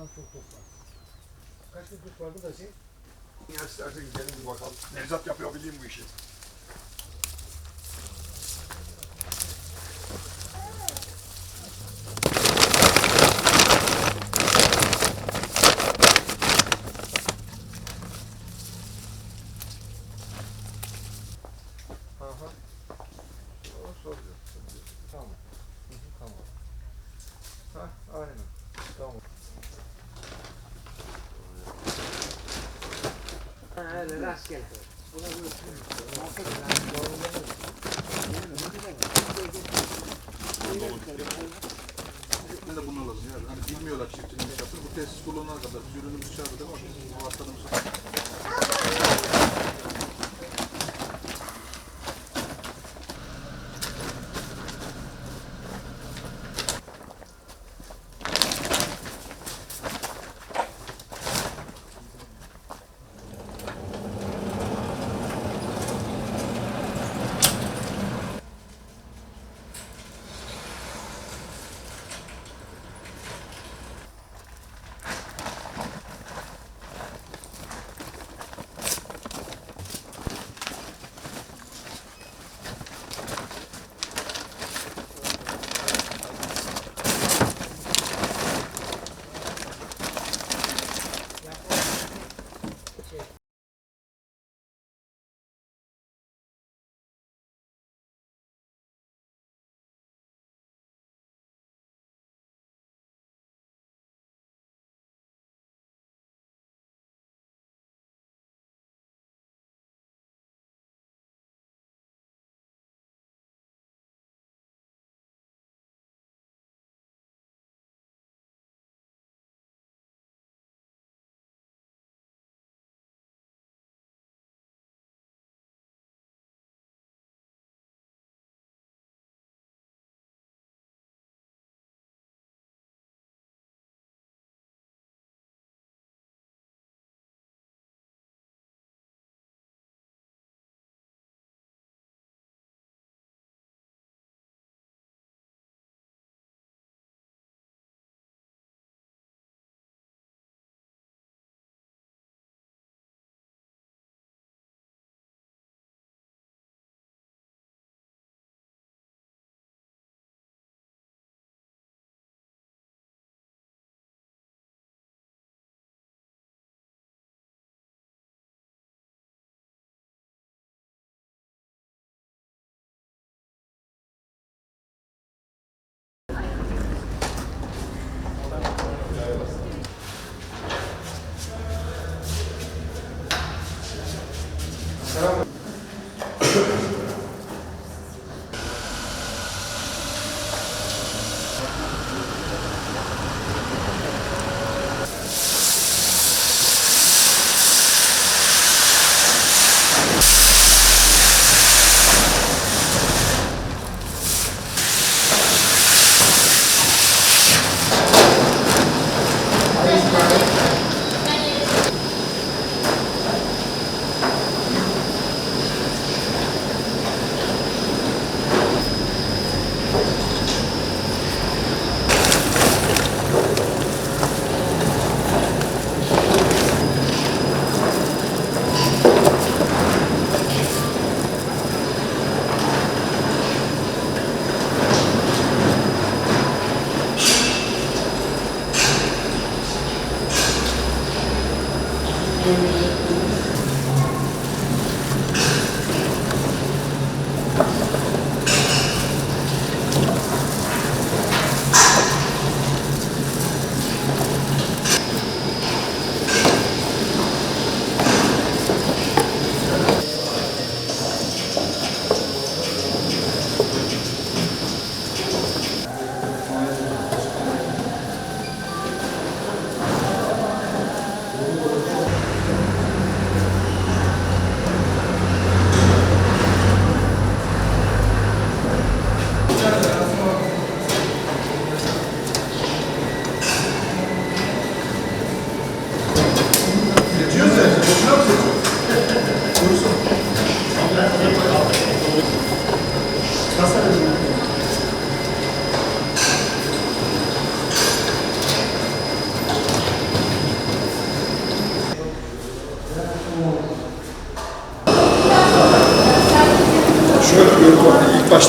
Ondan çok toplar. Kaç tut vardı da şey? İstersen gidelim bir bakalım. Nevzat yapıyor bileyim bu işi. Öyle rastgele. Ne de bunu alalım yani. Hani bilmiyorlar çiftçinin yaptığını. Bu tesis kullanana kadar ürünümüz çağırdı değil mi? Bu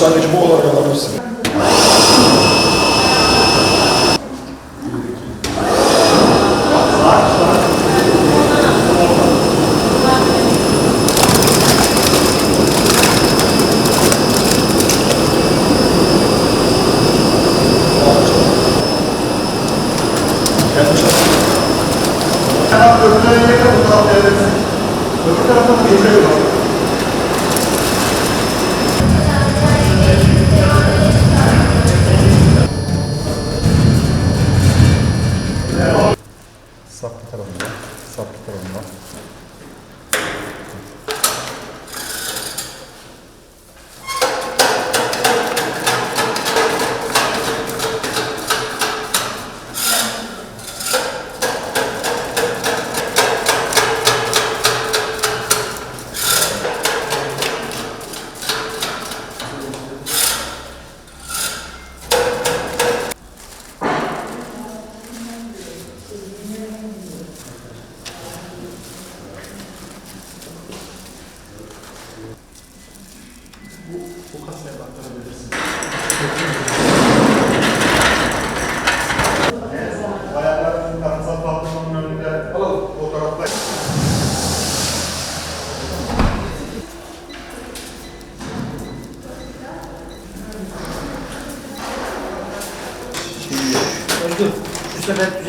başlangıcı bu olarak alabilirsin. Öbür taraftan öbür taraftan geçiyor.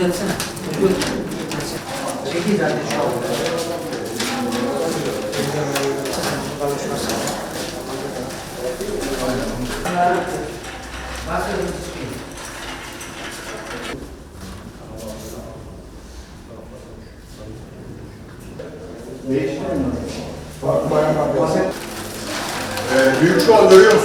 Şu düzelsene. Özgür. Çekil zaten şu an. Büyük çuval görüyor musun?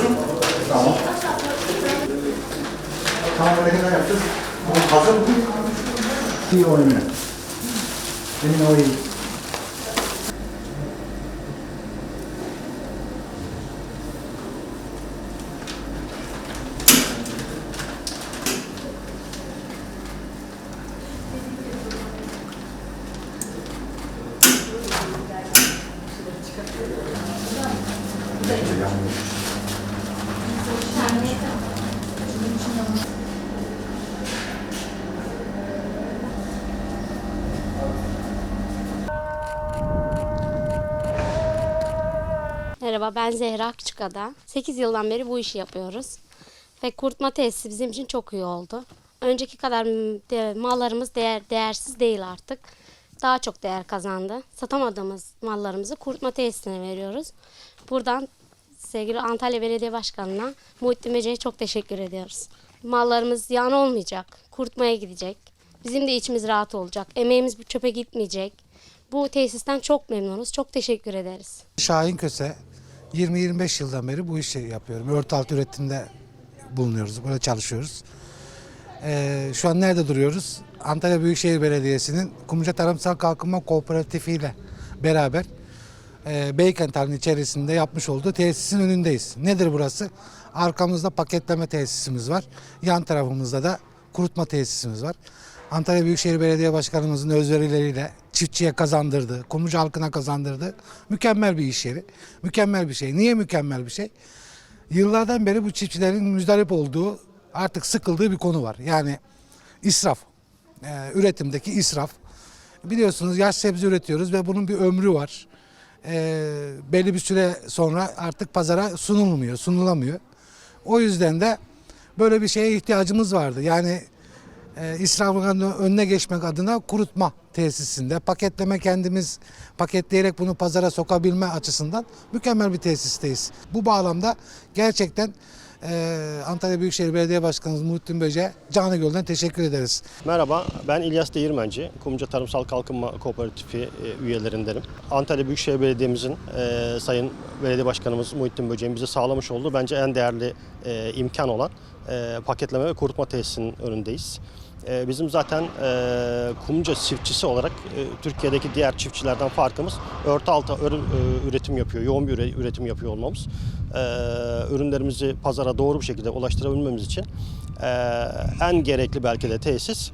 COM なんです。セミナーをやめよう。Merhaba ben Zehra Küçükada. 8 yıldan beri bu işi yapıyoruz. Ve kurutma tesisi bizim için çok iyi oldu. Önceki kadar de- mallarımız değer, değersiz değil artık. Daha çok değer kazandı. Satamadığımız mallarımızı kurutma tesisine veriyoruz. Buradan sevgili Antalya Belediye Başkanı'na Muhittin Bece'ye çok teşekkür ediyoruz. Mallarımız ziyan olmayacak, kurutmaya gidecek. Bizim de içimiz rahat olacak. Emeğimiz bu çöpe gitmeyecek. Bu tesisten çok memnunuz. Çok teşekkür ederiz. Şahin Köse 20-25 yıldan beri bu işi yapıyorum. Örtü altı üretimde bulunuyoruz. Burada çalışıyoruz. Ee, şu an nerede duruyoruz? Antalya Büyükşehir Belediyesi'nin Kumluca Tarımsal Kalkınma Kooperatifi ile beraber e, Beykent içerisinde yapmış olduğu tesisin önündeyiz. Nedir burası? Arkamızda paketleme tesisimiz var. Yan tarafımızda da kurutma tesisimiz var. Antalya Büyükşehir Belediye Başkanımızın özverileriyle çiftçiye kazandırdığı, Kumluca halkına kazandırdığı mükemmel bir iş yeri. Mükemmel bir şey. Niye mükemmel bir şey? Yıllardan beri bu çiftçilerin müzdarip olduğu, artık sıkıldığı bir konu var. Yani israf. Ee, üretimdeki israf. Biliyorsunuz yaş sebze üretiyoruz ve bunun bir ömrü var. Ee, belli bir süre sonra artık pazara sunulmuyor, sunulamıyor. O yüzden de böyle bir şeye ihtiyacımız vardı. Yani e, önüne geçmek adına kurutma tesisinde paketleme kendimiz paketleyerek bunu pazara sokabilme açısından mükemmel bir tesisteyiz. Bu bağlamda gerçekten e, Antalya Büyükşehir Belediye Başkanımız Muhittin Böce canı gölden teşekkür ederiz. Merhaba, ben İlyas Değirmenci, Kumluca Tarımsal Kalkınma Kooperatifi e, üyelerindenim. Antalya Büyükşehir Belediye'mizin e, Sayın Belediye Başkanımız Muhittin Böceğin bize sağlamış olduğu bence en değerli e, imkan olan paketleme ve kurutma tesisinin önündeyiz. E, bizim zaten e, Kumluca çiftçisi olarak e, Türkiye'deki diğer çiftçilerden farkımız örtü altı ürün, e, üretim yapıyor, yoğun bir üre- üretim yapıyor olmamız. E, ürünlerimizi pazara doğru bir şekilde ulaştırabilmemiz için en gerekli belki de tesis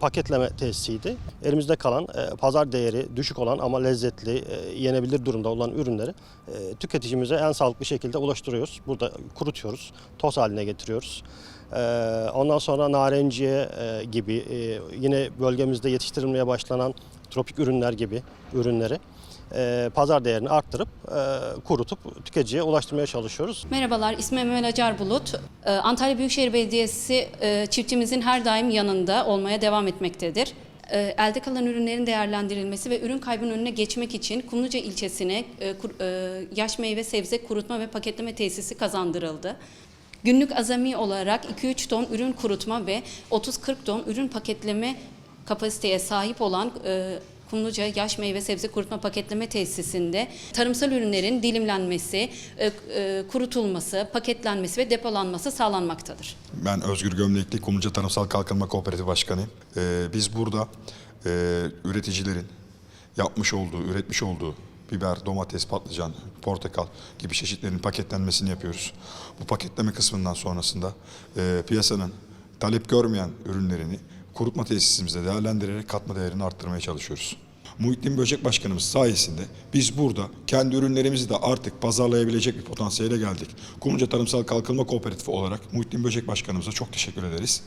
paketleme tesisiydi. Elimizde kalan pazar değeri düşük olan ama lezzetli, yenebilir durumda olan ürünleri tüketicimize en sağlıklı şekilde ulaştırıyoruz. Burada kurutuyoruz, toz haline getiriyoruz. E, ondan sonra narenciye e, gibi e, yine bölgemizde yetiştirilmeye başlanan tropik ürünler gibi ürünleri e, pazar değerini arttırıp kurutup tüketiciye ulaştırmaya çalışıyoruz. Merhabalar, ismim Emel Acar Bulut. Ee, Antalya Büyükşehir Belediyesi çiftçimizin her daim yanında olmaya devam etmektedir. e, elde kalan ürünlerin değerlendirilmesi ve ürün kaybının önüne geçmek için Kumluca ilçesine yaş meyve sebze kurutma ve paketleme tesisi kazandırıldı. Günlük azami olarak 2-3 ton ürün kurutma ve 30-40 ton ürün paketleme kapasiteye sahip olan e, Kumluca Yaş Meyve Sebze Kurutma Paketleme Tesisinde tarımsal ürünlerin dilimlenmesi, e, e, kurutulması, paketlenmesi ve depolanması sağlanmaktadır. Ben Özgür Gömlekli, Kumluca Tarımsal Kalkınma Kooperatifi Başkanıyım. Ee, biz burada e, üreticilerin yapmış olduğu, üretmiş olduğu biber, domates, patlıcan, portakal gibi çeşitlerin paketlenmesini yapıyoruz. Bu paketleme kısmından sonrasında e, piyasanın talep görmeyen ürünlerini kurutma tesisimizde değerlendirerek katma değerini arttırmaya çalışıyoruz. Muhittin Böcek Başkanımız sayesinde biz burada kendi ürünlerimizi de artık pazarlayabilecek bir potansiyele geldik. Kumluca Tarımsal Kalkınma Kooperatifi olarak Muhittin Böcek Başkanımıza çok teşekkür ederiz.